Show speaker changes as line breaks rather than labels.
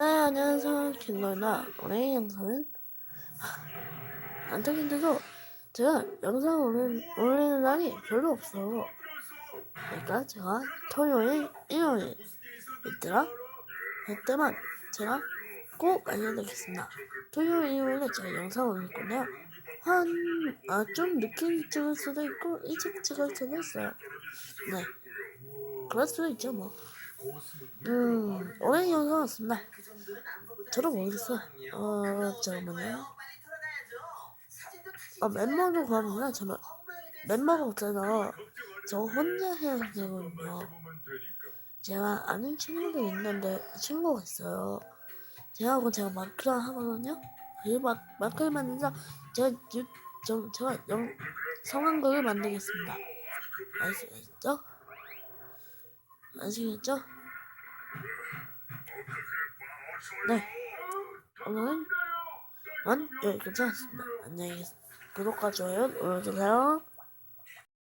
네, 안녕하세요. 김노나 오늘 영상은 안타깝게도 제가 영상 올리는, 올리는 날이 별로 없어요. 그러니까 제가 토요일, 일요일 이때라 이때만 제가 꼭 알려드리겠습니다. 토요일, 일요일에 제가 영상 올릴 건데요. 한, 아, 좀 늦게 찍을 수도 있고, 일찍 찍을 수도 있어요. 네. 그럴 수도 있죠, 뭐. 음, 오랜 영상 왔습니다. 저도 모르겠어요. 어, 잠깐만요. 아, 멤버도 구합니다. 저는 멤버가 없잖아. 저 혼자 해야 되거든요. 제가 아는 친구도 있는데 친구가 있어요. 제가하고 제가 마크를 하거든요. 그 마, 마크를 만들자 제가 유, 저, 제가 영, 성한글을 만들겠습니다. 아시겠죠? 아시겠죠? 네. 오늘은 만 여기까지. 안녕히 계세요. 구독과 좋아요 눌러주세요.